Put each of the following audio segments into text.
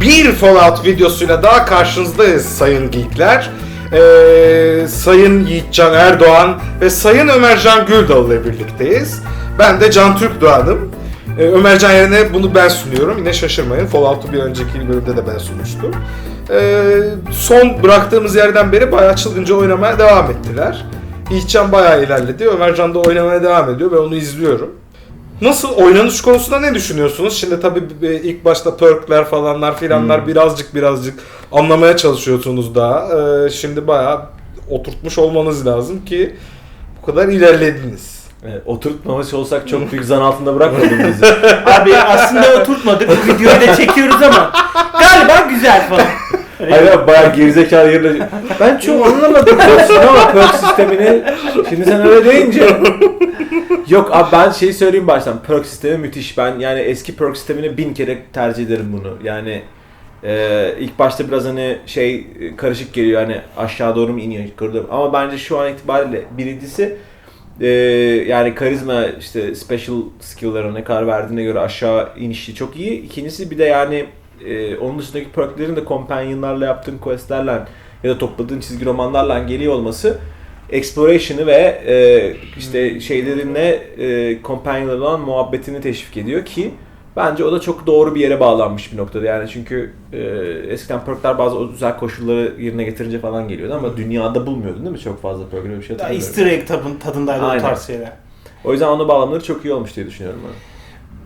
Bir Fallout videosuyla daha karşınızdayız sayın geekler. Ee, sayın Yiğitcan Erdoğan ve Sayın Ömercan Güldal ile birlikteyiz. Ben de Can Türk Doğan'ım. Ee, Ömercan yerine bunu ben sunuyorum. Yine şaşırmayın. Fallout'u bir önceki bölümde de ben sunmuştum. Ee, son bıraktığımız yerden beri bayağı çılgınca oynamaya devam ettiler. Yiğitcan bayağı ilerledi. Ömercan da oynamaya devam ediyor ve onu izliyorum. Nasıl oynanış konusunda ne düşünüyorsunuz? Şimdi tabii e, ilk başta perkler falanlar filanlar birazcık birazcık anlamaya çalışıyorsunuz daha. Ee, şimdi bayağı oturtmuş olmanız lazım ki bu kadar ilerlediniz. Evet, oturtmamış olsak çok büyük zan altında bırakmadın bizi. Abi aslında oturtmadık. Bu videoyu da çekiyoruz ama galiba güzel falan. Hayır abi bayağı gerizekalı yerine... Ben çok anlamadım ama perk sistemini. Şimdi sen öyle deyince... Yok abi ben şey söyleyeyim baştan. Perk sistemi müthiş. Ben yani eski perk sistemini bin kere tercih ederim bunu. Yani e, ilk başta biraz hani şey e, karışık geliyor hani aşağı doğru mu iniyor yukarı? Ama bence şu an itibariyle birincisi e, yani karizma işte special skill'lara ne kadar verdiğine göre aşağı inişi çok iyi. İkincisi bir de yani e, onun dışındaki perklerin de companionlarla yaptığın questlerle ya da topladığın çizgi romanlarla geliyor olması exploration'ı ve e, işte şeylerinle e, companionlarla olan muhabbetini teşvik ediyor ki bence o da çok doğru bir yere bağlanmış bir noktada yani çünkü e, eskiden perkler bazı o özel koşulları yerine getirince falan geliyordu ama dünyada bulmuyordun değil mi çok fazla perk öyle bir şey Daha hatırlamıyorum. easter egg tadındaydı Aynen. o tarz şeyler. O yüzden onu bağlamları çok iyi olmuş diye düşünüyorum ben.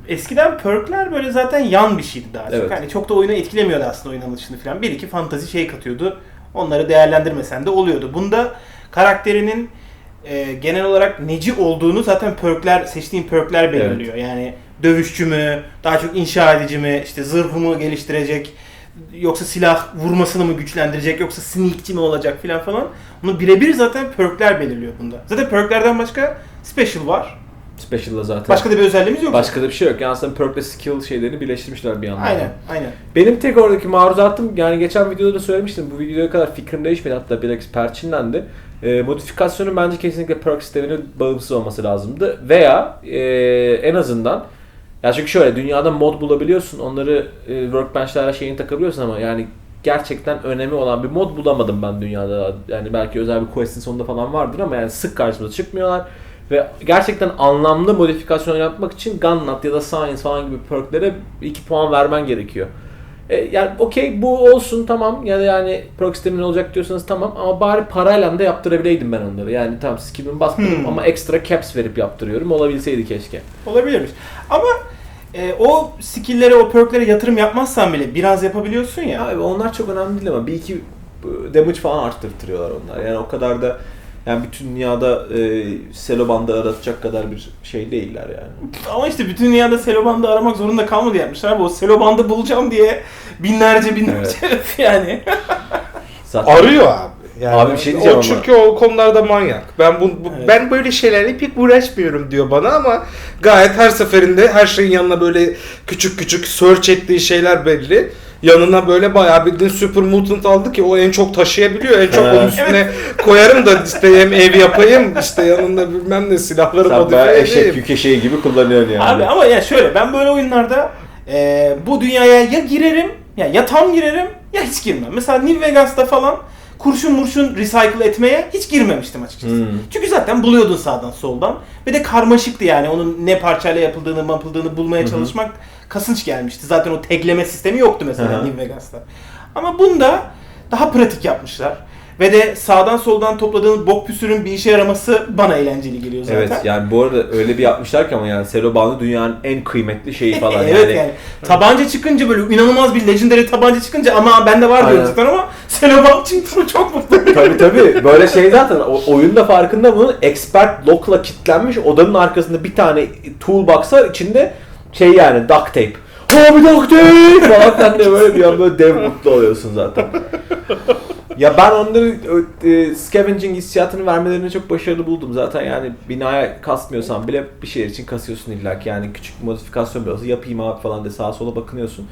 Eskiden perkler böyle zaten yan bir şeydi daha çok. Evet. Hani çok da oyunu etkilemiyordu aslında oynanışını falan. Bir iki fantazi şey katıyordu. Onları değerlendirmesen de oluyordu. Bunda karakterinin e, genel olarak neci olduğunu zaten perkler, seçtiğin perkler belirliyor. Yani dövüşçü mü, daha çok inşa edici mi, işte zırhımı geliştirecek, yoksa silah vurmasını mı güçlendirecek, yoksa sneakçi mi olacak filan falan. Bunu birebir zaten perkler belirliyor bunda. Zaten perklerden başka special var. Special'da zaten. Başka da bir özelliğimiz yok. Başka da bir şey yok. Yani aslında perk ve skill şeylerini birleştirmişler bir yandan. Aynen, aynen. Benim tek oradaki maruzatım yani geçen videoda da söylemiştim. Bu videoya kadar fikrim değişmedi hatta Bilex Perçin'den de. E, modifikasyonun bence kesinlikle perk sisteminin bağımsız olması lazımdı. Veya e, en azından ya çünkü şöyle dünyada mod bulabiliyorsun. Onları e, workbench'lara şeyini takabiliyorsun ama yani gerçekten önemi olan bir mod bulamadım ben dünyada. Yani belki özel bir quest'in sonunda falan vardır ama yani sık karşımıza çıkmıyorlar. Ve gerçekten anlamlı modifikasyon yapmak için Gunnut ya da Science falan gibi perklere 2 puan vermen gerekiyor. E, yani okey bu olsun tamam ya da yani perk sistemin olacak diyorsanız tamam ama bari parayla da yaptırabileydim ben onları. Yani tamam skill'imi basmadım Hmm. ama ekstra caps verip yaptırıyorum. Olabilseydi keşke. Olabilirmiş. Ama e, o skill'lere, o perk'lere yatırım yapmazsan bile biraz yapabiliyorsun ya. Abi onlar çok önemli değil ama bir iki e, damage falan arttırtıyorlar onlar. Yani o kadar da yani bütün dünyada e, selo bandı aratacak kadar bir şey değiller yani. Ama işte bütün dünyada selobandı aramak zorunda kalmadı yapmışlar. Abi o selobandı bulacağım diye binlerce binlerce yani. Zaten Arıyor abi. Yani Abi bir şey diyeceğim o ama- çünkü o konularda manyak. Ben bu, bu- Evet. ben böyle şeylerle pek uğraşmıyorum diyor bana ama gayet her seferinde her şeyin yanına böyle küçük küçük search ettiği şeyler belli. Yanına böyle bayağı bildiğin super mutant aldı ki o en çok taşıyabiliyor. En çok onun üstüne koyarım da işte hem ev yapayım işte yanında bilmem ne silahları sen bayağı modifiye eşek edeyim. yük eşeği gibi kullanıyorsun yani. Abi ama ya şöyle ben böyle oyunlarda e, bu dünyaya ya girerim ya ya tam girerim ya hiç girmem. Mesela New Vegas'ta falan kurşun murşun recycle etmeye hiç girmemiştim açıkçası. Hmm. Çünkü zaten buluyordun sağdan soldan. Ve de karmaşıktı yani onun ne parçayla yapıldığını yapıldığını bulmaya çalışmak kasınç gelmişti. Zaten o tegleme sistemi yoktu mesela Hı hı. New Vegas'ta. Ama bunda daha pratik yapmışlar. Ve de sağdan soldan topladığın bok püsürün bir işe yaraması bana eğlenceli geliyor zaten. Evet yani bu arada öyle bir yapmışlar ki ama yani selo bandı dünyanın en kıymetli şeyi falan evet yani. yani. Tabanca çıkınca böyle inanılmaz bir legendary tabanca çıkınca ama bende var diyor Aynen. zaten ama Selobal çıktı çok mutlu. tabii tabii böyle şey zaten o, oyunda farkında bunun expert lock'la kilitlenmiş odanın arkasında bir tane toolbox var içinde şey yani duct tape. Abi duct tape falan sen de böyle bir an böyle dev mutlu oluyorsun zaten. Ya ben onları e, scavenging hissiyatını vermelerini çok başarılı buldum zaten yani binaya kasmıyorsan bile bir şeyler için kasıyorsun illa ki yani küçük bir modifikasyon olsa yapayım abi falan de sağa sola bakınıyorsun.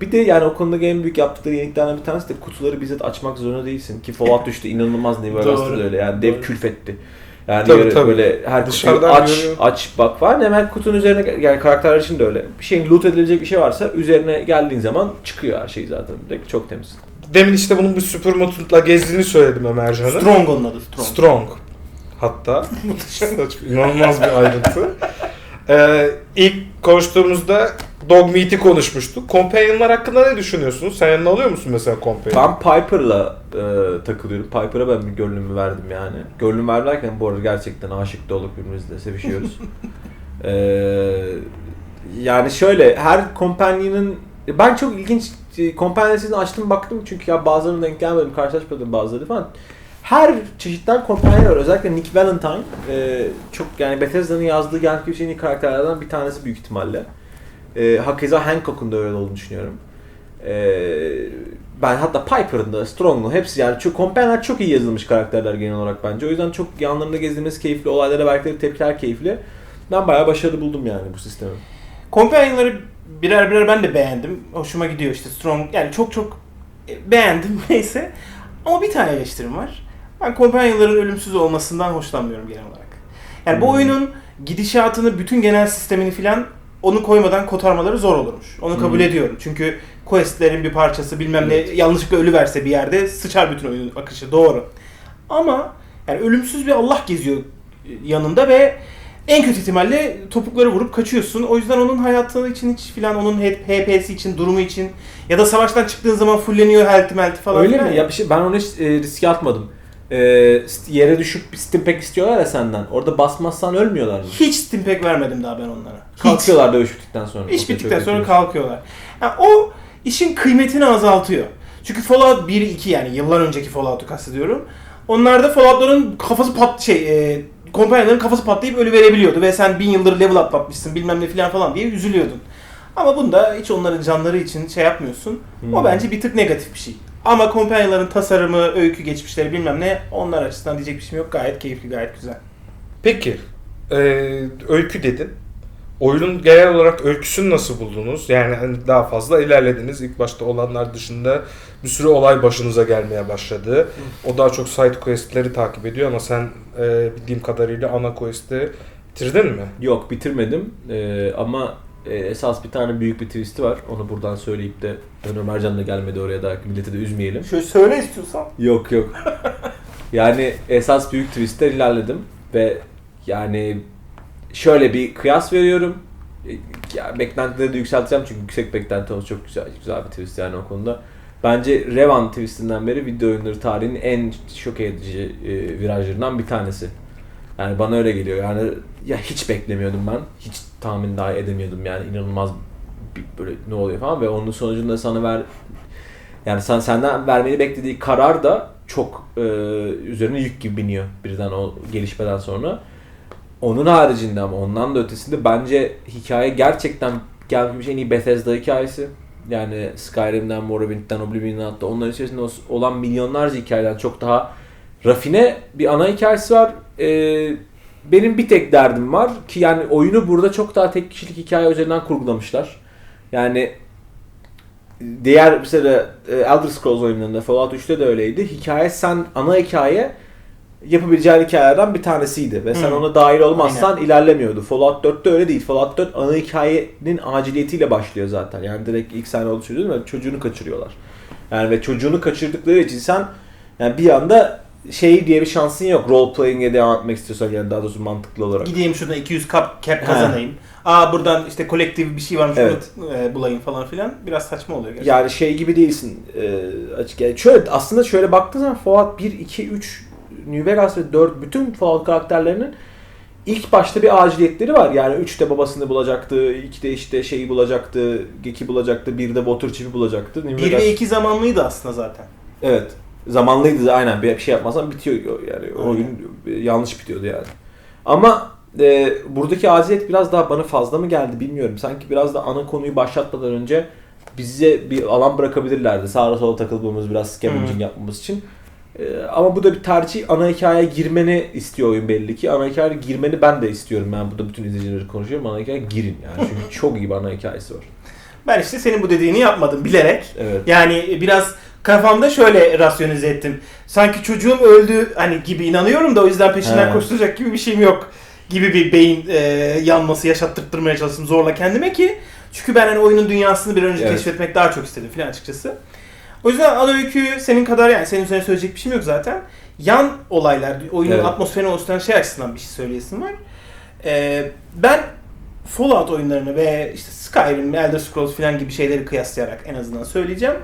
Bir de yani o konudaki en büyük yaptıkları yeniliklerden bir tanesi de kutuları bizzat açmak zorunda değilsin. Ki Fallout düştü inanılmaz New Vegas'ta öyle yani dev külfetti. Yani Tabii, böyle, tabii. böyle her kutuyu Dışarıdan aç, görüyor. aç bak var. Hemen kutunun üzerine yani karakterler için de öyle. Bir şeyin loot edilecek bir şey varsa üzerine geldiğin zaman çıkıyor her şey zaten. Direkt çok temiz. Demin işte bunun bir super mutantla gezdiğini söyledim Ömercan'ın. Strong onun adı Strong. Strong. Hatta. İnanılmaz bir ayrıntı. Ee, ilk konuştuğumuzda Dog Meat'i konuşmuştuk. Companion'lar hakkında ne düşünüyorsunuz? Sen yanına alıyor musun mesela Companion? Ben Piper'la e, takılıyorum. Piper'a ben bir gönlümü verdim yani. Gönlüm verdim bu arada gerçekten aşık da olup birbirimizle sevişiyoruz. E, yani şöyle her companion'ın ben çok ilginç companion'sini açtım baktım çünkü ya bazılarına denk gelmedim karşılaşmadım bazıları falan. Her çeşitten companion var. Özellikle Nick Valentine e, çok yani Bethesda'nın yazdığı en iyi karakterlerden bir tanesi büyük ihtimalle. E, hakeza Hancock'un da öyle olduğunu düşünüyorum. Ee, ben hatta Piper'ın da Strong'un hepsi yani çok Companion'lar çok iyi yazılmış karakterler genel olarak bence. O yüzden çok yanlarında gezdiğimiz keyifli, olaylara verdikleri tepkiler keyifli. Ben bayağı başarılı buldum yani bu sistemi. Companion'ları birer birer ben de beğendim. Hoşuma gidiyor işte Strong. Yani çok çok e, beğendim neyse. Ama bir tane eleştirim var. Ben Companion'ların ölümsüz olmasından hoşlanmıyorum genel olarak. Yani bu Hmm. oyunun gidişatını, bütün genel sistemini filan onu koymadan kotarmaları zor olurmuş. Onu kabul Hmm. ediyorum. Çünkü questlerin bir parçası bilmem Evet. ne yanlışlıkla ölü verse bir yerde sıçar bütün oyunun akışı. Doğru. Ama yani ölümsüz bir Allah geziyor yanında ve en kötü ihtimalle topukları vurup kaçıyorsun. O yüzden onun hayatı için hiç filan onun HP'si için, durumu için ya da savaştan çıktığın zaman fulleniyor health melti falan. Öyle mi? Ya bir şey ben onu hiç e, riske atmadım. E, yere düşüp stimpek istiyorlar ya senden. Orada basmazsan ölmüyorlar mı? Hiç stimpek vermedim daha ben onlara. Hiç. Kalkıyorlar dövüş bittikten sonra. İş bittikten sonra kalkıyorlar. Yani o işin kıymetini azaltıyor. Çünkü Fallout 1 2 yani yıllar önceki Fallout'u kastediyorum. Onlarda Fallout'ların kafası pat şey e, kompanyaların kafası patlayıp ölü verebiliyordu ve sen bin yıldır level atlatmışsın bilmem ne filan falan diye üzülüyordun. Ama bunda hiç onların canları için şey yapmıyorsun. O Hmm. bence bir tık negatif bir şey. Ama kompanyaların tasarımı, öykü geçmişleri bilmem ne onlar açısından diyecek bir şeyim yok. Gayet keyifli, gayet güzel. Peki, e, öykü dedin. Oyunun genel olarak öyküsünü nasıl buldunuz? Yani hani daha fazla ilerlediniz. İlk başta olanlar dışında bir sürü olay başınıza gelmeye başladı. O daha çok side quest'leri takip ediyor ama sen e, bildiğim kadarıyla ana quest'i bitirdin mi? Yok bitirmedim E, ama e, esas bir tane büyük bir twist'i var. Onu buradan söyleyip de Ömercan da gelmedi oraya da milleti de üzmeyelim. Şöyle söyle istiyorsan. Yok yok. yani esas büyük twist'te ilerledim ve yani şöyle bir kıyas veriyorum. E, Ya beklentileri de yükselteceğim çünkü yüksek beklenti olması çok güzel güzel bir twist yani o konuda. Bence Revan twistinden beri video oyunları tarihinin en şok edici e, virajlarından bir tanesi. Yani bana öyle geliyor. Yani ya hiç beklemiyordum ben. Hiç tahmin dahi edemiyordum yani inanılmaz bir böyle ne oluyor falan ve onun sonucunda sana ver yani sen senden vermeni beklediği karar da çok e, üzerine yük gibi biniyor birden o gelişmeden sonra. Onun haricinde ama ondan da ötesinde bence hikaye gerçekten gelmiş en iyi Bethesda hikayesi. Yani Skyrim'den, Morrowind'den, Oblivion'dan onların içerisinde olan milyonlarca hikayeden çok daha rafine bir ana hikayesi var. Ee, benim bir tek derdim var ki yani oyunu burada çok daha tek kişilik hikaye üzerinden kurgulamışlar. Yani diğer mesela e, Elder Scrolls oyunlarında Fallout 3'te de öyleydi. Hikaye sen ana hikaye yapabileceğin hikayelerden bir tanesiydi ve sen Hı. ona dahil olmazsan ilerlemiyordu. Fallout 4'te öyle değil. Fallout 4 ana hikayenin aciliyetiyle başlıyor zaten. Yani direkt ilk sahne olduğu söylüyorum ve çocuğunu kaçırıyorlar. Yani ve çocuğunu kaçırdıkları için sen yani bir anda şey diye bir şansın yok. Role playing'e devam etmek istiyorsan yani daha doğrusu mantıklı olarak. Gideyim şuradan 200 kap cap kazanayım. Aa buradan işte kolektif bir şey varmış Evet. onu e, bulayım falan filan. Biraz saçma oluyor gerçekten. Yani şey gibi değilsin e, açık yani şöyle aslında şöyle baktığın zaman Fallout 1, 2, 3, New Vegas ve 4 bütün Fallout karakterlerinin ilk başta bir aciliyetleri var. Yani 3'te babasını bulacaktı, 2'de işte şeyi bulacaktı, Geki bulacaktı, 1'de Water Chief'i bulacaktı. New 1 Vegas- ve 2 zamanlıydı aslında zaten. Evet. Zamanlıydı aynen bir şey yapmazsan bitiyor yani o oyun yanlış bitiyordu yani. Ama e, buradaki aciliyet biraz daha bana fazla mı geldi bilmiyorum. Sanki biraz da ana konuyu başlatmadan önce bize bir alan bırakabilirlerdi. Sağa sola takılmamız biraz scavenging yapmamız için. E, ama bu da bir tercih. Ana hikayeye girmeni istiyor oyun belli ki. Ana hikayeye girmeni ben de istiyorum. Ben burada bütün izleyicileri konuşuyorum. Ana hikayeye girin yani. Çünkü çok iyi bir ana hikayesi var. Ben işte senin bu dediğini yapmadım bilerek. Evet. Yani biraz kafamda şöyle rasyonize ettim. Sanki çocuğum öldü hani gibi inanıyorum da o yüzden peşinden He. koşturacak gibi bir şeyim yok gibi bir beyin e, yanması yaşattırtmaya çalıştım zorla kendime ki çünkü ben hani oyunun dünyasını bir an önce Evet. keşfetmek daha çok istedim filan açıkçası. O yüzden ana öyküyü senin kadar yani senin üzerine söyleyecek bir şeyim yok zaten. Yan olaylar, oyunun Evet. atmosferini oluşturan şey açısından bir şey söyleyesim var. Ee, ben Fallout oyunlarını ve işte Skyrim, Elder Scrolls falan gibi şeyleri kıyaslayarak en azından söyleyeceğim.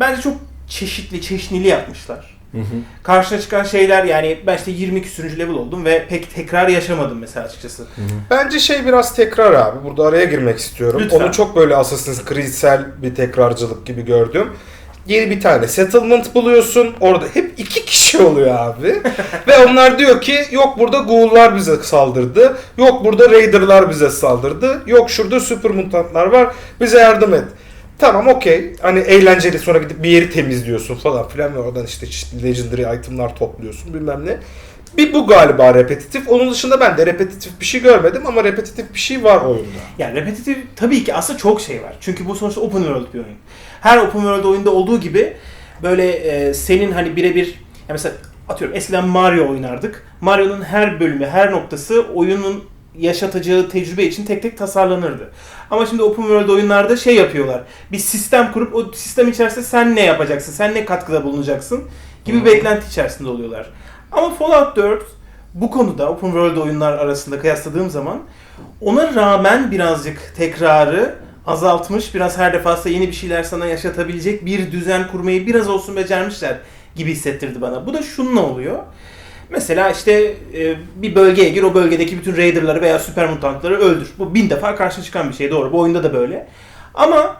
Bence çok çeşitli, çeşnili yapmışlar. Hı hı. Karşına çıkan şeyler yani ben işte 20 küsürüncü level oldum ve pek tekrar yaşamadım mesela açıkçası. Bence şey biraz tekrar abi. Burada araya girmek istiyorum. Lütfen. Onu çok böyle Assassin's Creed'sel bir tekrarcılık gibi gördüm. Yeni bir tane settlement buluyorsun. Orada hep iki kişi oluyor abi. Ve onlar diyor ki yok burada ghoul'lar bize saldırdı. Yok burada raider'lar bize saldırdı. Yok şurada super mutantlar var. Bize yardım et. Tamam okey. Hani eğlenceli sonra gidip bir yeri temizliyorsun falan filan ve oradan işte çeşitli legendary itemlar topluyorsun bilmem ne. Bir bu galiba repetitif. Onun dışında ben de repetitif bir şey görmedim ama repetitif bir şey var oyunda. Yani repetitif tabii ki aslında çok şey var. Çünkü bu sonuçta open world bir oyun. Her open world oyunda olduğu gibi böyle e, senin hani birebir ya mesela atıyorum eskiden Mario oynardık. Mario'nun her bölümü, her noktası oyunun yaşatacağı tecrübe için tek tek tasarlanırdı. Ama şimdi open world oyunlarda şey yapıyorlar. Bir sistem kurup o sistem içerisinde sen ne yapacaksın, sen ne katkıda bulunacaksın gibi bir beklenti içerisinde oluyorlar. Ama Fallout 4 bu konuda open world oyunlar arasında kıyasladığım zaman ona rağmen birazcık tekrarı azaltmış, biraz her defasında yeni bir şeyler sana yaşatabilecek bir düzen kurmayı biraz olsun becermişler gibi hissettirdi bana. Bu da şununla oluyor. Mesela işte e, bir bölgeye gir, o bölgedeki bütün raiderları veya süper mutantları öldür. Bu bin defa karşına çıkan bir şey doğru. Bu oyunda da böyle. Ama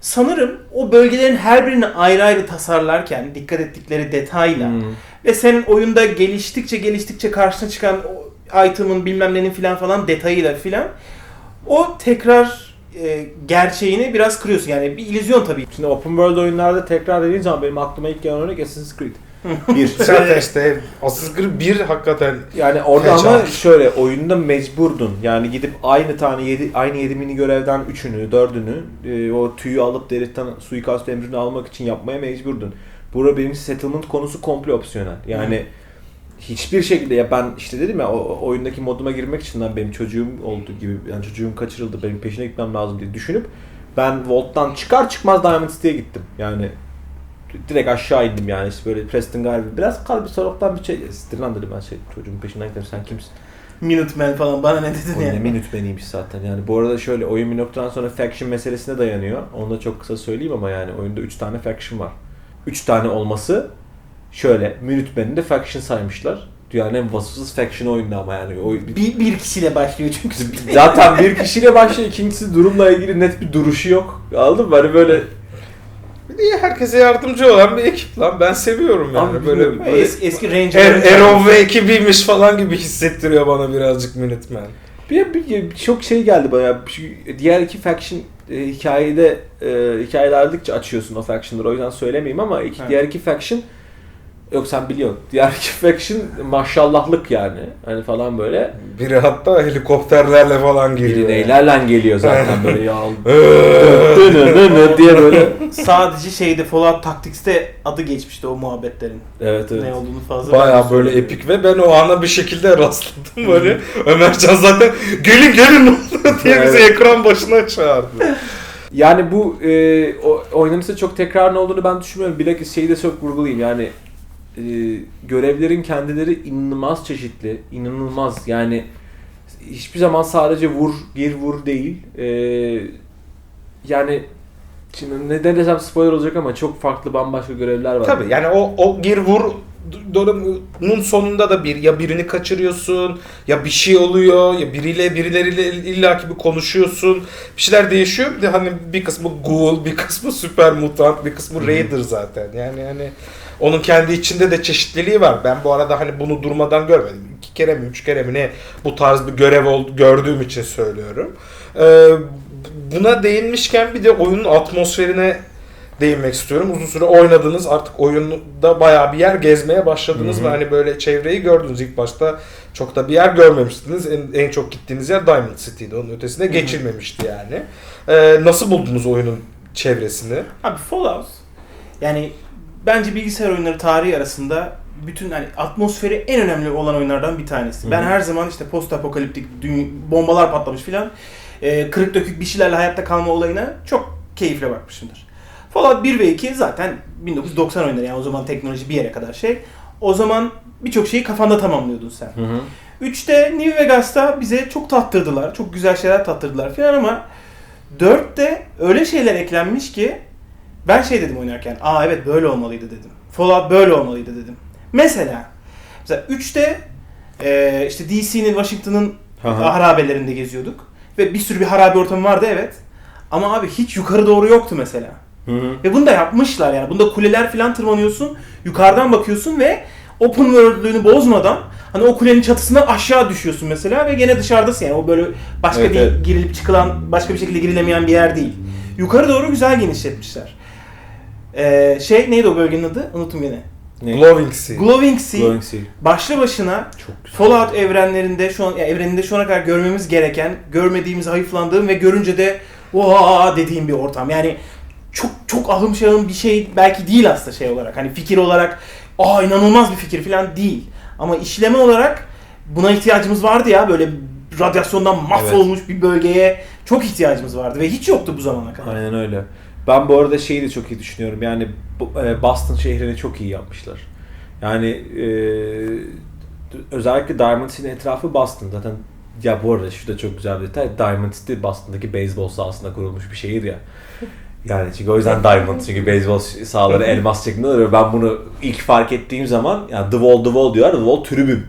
sanırım o bölgelerin her birini ayrı ayrı tasarlarken dikkat ettikleri detayla Hmm. ve senin oyunda geliştikçe geliştikçe karşına çıkan o item'ın bilmem nenin filan falan detayıyla filan o tekrar e, gerçeğini biraz kırıyorsun. Yani bir illüzyon tabii. Şimdi open world oyunlarda tekrar dediğin zaman benim aklıma ilk gelen örnek Assassin's Creed. bir. Zaten işte Assassin's Creed 1 hakikaten Yani orada ama şöyle oyunda mecburdun. Yani gidip aynı tane yedi, aynı 7 mini görevden 3'ünü, 4'ünü e, o tüyü alıp deritten suikast emrini almak için yapmaya mecburdun. Burada birincisi settlement konusu komple opsiyonel. Yani hiçbir şekilde ya ben işte dedim ya o, oyundaki moduma girmek için lan benim çocuğum oldu gibi yani çocuğum kaçırıldı benim peşine gitmem lazım diye düşünüp ben Volt'tan çıkar çıkmaz Diamond City'ye gittim. Yani direkt aşağı indim yani işte böyle Preston Garvey biraz kalbi soroktan bir şey Stirlan dedim ben şey çocuğun peşinden gittim sen kimsin? Minutemen falan bana ne dedin yani. minütmeniymiş zaten yani bu arada şöyle oyun bir noktadan sonra faction meselesine dayanıyor onu da çok kısa söyleyeyim ama yani oyunda 3 tane faction var 3 tane olması şöyle Minutemen'i de faction saymışlar dünyanın en vasıfsız faction oyunu ama yani o Bir, bir kişiyle başlıyor çünkü. zaten bir kişiyle başlıyor ikincisi durumla ilgili net bir duruşu yok anladın mı hani böyle iyi herkese yardımcı olan bir ekip lan. Ben seviyorum yani. Abi böyle, böyle eski, eski Er, Ranger'ların Erol ve ekibiymiş falan gibi hissettiriyor bana birazcık Minutemen. Bir, bir, bir- çok şey geldi bana. Şu- Diğer iki faction e, hikayede e, hikayelerdikçe açıyorsun o factionları. O yüzden söylemeyeyim ama iki, Evet. diğer iki faction yok sen biliyorsun. Diğer faction maşallahlık yani. Hani falan böyle. Biri hatta helikopterlerle falan Biri geliyor. neylerle geliyor zaten böyle ya. Diye böyle. Sadece şeyde Fallout Tactics'te adı geçmişti o muhabbetlerin. Evet evet. Ne olduğunu fazla Baya böyle epik ve ben o ana bir şekilde rastladım böyle. Ömercan zaten gelin gelin diye bizi Evet. ekran başına çağırdı. Yani bu e, o, oynanırsa çok tekrar ne olduğunu ben düşünmüyorum. Bilakis şeyi de çok vurgulayayım yani e, görevlerin kendileri inanılmaz çeşitli, inanılmaz. Yani hiçbir zaman sadece vur, gir vur değil. E, yani şimdi ne desem spoiler olacak ama çok farklı bambaşka görevler var. Tabii yani o, o gir vur durumunun sonunda da bir ya birini kaçırıyorsun ya bir şey oluyor ya biriyle birileriyle illaki bir konuşuyorsun. Bir şeyler değişiyor. Bir de hani bir kısmı ghoul bir kısmı süper mutant bir kısmı raider zaten. Yani hani onun kendi içinde de çeşitliliği var ben bu arada hani bunu durmadan görmedim iki kere mi üç kere mi ne bu tarz bir görev oldu, gördüğüm için söylüyorum Ee, buna değinmişken bir de oyunun atmosferine değinmek istiyorum. Uzun süre oynadınız artık oyunda bayağı bir yer gezmeye başladınız Hı hı. ve hani böyle çevreyi gördünüz ilk başta çok da bir yer görmemiştiniz. En, en çok gittiğiniz yer Diamond City'di. Onun ötesine hı. geçilmemişti yani. Ee, nasıl buldunuz oyunun çevresini? Abi Fallout Yani bence bilgisayar oyunları tarihi arasında bütün hani atmosferi en önemli olan oyunlardan bir tanesi. Ben her zaman işte post apokaliptik bombalar patlamış filan e, kırık dökük bir şeylerle hayatta kalma olayına çok keyifle bakmışımdır. Fallout 1 ve 2 zaten 1990 oyunları yani o zaman teknoloji bir yere kadar şey. O zaman birçok şeyi kafanda tamamlıyordun sen. Hı hı. 3'te New Vegas'ta bize çok tattırdılar. Çok güzel şeyler tattırdılar falan ama 4'te öyle şeyler eklenmiş ki ben şey dedim oynarken. Aa evet böyle olmalıydı dedim. Fallout böyle olmalıydı dedim. Mesela mesela 3'te e, işte DC'nin Washington'ın harabelerinde geziyorduk. Ve bir sürü bir harabe ortamı vardı evet. Ama abi hiç yukarı doğru yoktu mesela. Hı hı. Ve bunu da yapmışlar yani. Bunda kuleler falan tırmanıyorsun. Yukarıdan bakıyorsun ve open world'lüğünü bozmadan hani o kulenin çatısından aşağı düşüyorsun mesela ve gene dışarıdasın yani. O böyle başka Evet, bir evet. girilip çıkılan, başka bir şekilde girilemeyen bir yer değil. Yukarı doğru güzel genişletmişler. Ee, şey neydi o bölgenin adı? Unuttum yine. Ne? Glowing Sea. Glowing Sea. Glowing Sea. Başlı başına Çok güzel. Fallout evrenlerinde şu an ya evreninde şu ana kadar görmemiz gereken, görmediğimiz, hayıflandığım ve görünce de vaa dediğim bir ortam. Yani çok çok ahım şahım bir şey belki değil aslında şey olarak. Hani fikir olarak aa inanılmaz bir fikir falan değil. Ama işleme olarak buna ihtiyacımız vardı ya böyle radyasyondan mahvolmuş bir bölgeye çok ihtiyacımız vardı ve hiç yoktu bu zamana kadar. Aynen öyle. Ben bu arada şeyi de çok iyi düşünüyorum. Yani e, Boston şehrini çok iyi yapmışlar. Yani e, özellikle Diamond City'nin etrafı Boston. Zaten ya bu arada şu da çok güzel bir detay. Diamond City Boston'daki beyzbol sahasında kurulmuş bir şehir ya. Yani çünkü o yüzden Diamond çünkü beyzbol sahaları elmas şeklinde oluyor. Ben bunu ilk fark ettiğim zaman ya The Wall The Wall diyorlar. The Wall tribün.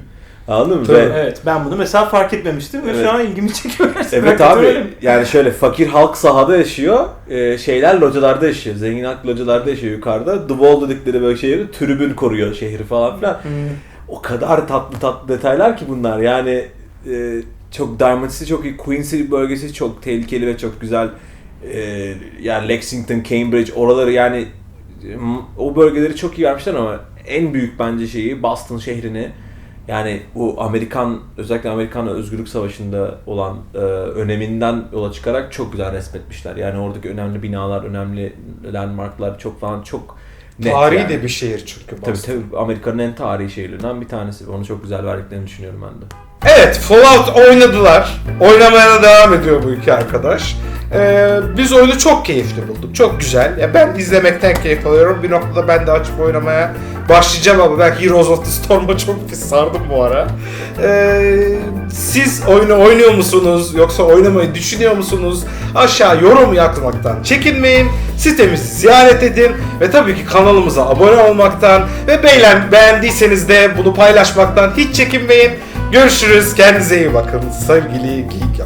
Anladın mı? Tabii. Ve- Evet ben bunu mesela fark etmemiştim ve Evet. şu an ilgimi çekiyor gerçekten. Evet abi yani şöyle fakir halk sahada yaşıyor, e, şeyler localarda yaşıyor, zengin halk localarda yaşıyor yukarıda. The Wall dedikleri böyle şehri tribün koruyor şehri falan filan. Hmm. O kadar tatlı tatlı detaylar ki bunlar yani e, çok City çok iyi, Quincy bölgesi çok tehlikeli ve çok güzel. E, yani Lexington, Cambridge oraları yani o bölgeleri çok iyi vermişler ama en büyük bence şeyi Boston şehrini yani bu Amerikan özellikle Amerikan Özgürlük Savaşı'nda olan e, öneminden yola çıkarak çok güzel resmetmişler. Yani oradaki önemli binalar, önemli landmarklar çok falan çok net Tarihi yani. de bir şehir çünkü Tabii Boston. tabii Amerika'nın en tarihi şehirlerinden bir tanesi. Onu çok güzel verdiklerini düşünüyorum ben de. Evet, Fallout oynadılar. Oynamaya da devam ediyor bu iki arkadaş. Ee, biz oyunu çok keyifli bulduk. Çok güzel. Ya ben izlemekten keyif alıyorum. Bir noktada ben de açıp oynamaya başlayacağım ama belki Heroes of the Storm'a çok pis sardım bu ara. Ee, siz oyunu oynuyor musunuz? Yoksa oynamayı düşünüyor musunuz? Aşağı yorum yazmaktan çekinmeyin. Sitemizi ziyaret edin. Ve tabii ki kanalımıza abone olmaktan ve beğen, beğendiyseniz de bunu paylaşmaktan hiç çekinmeyin. Görüşürüz. Kendinize iyi bakın sevgili geek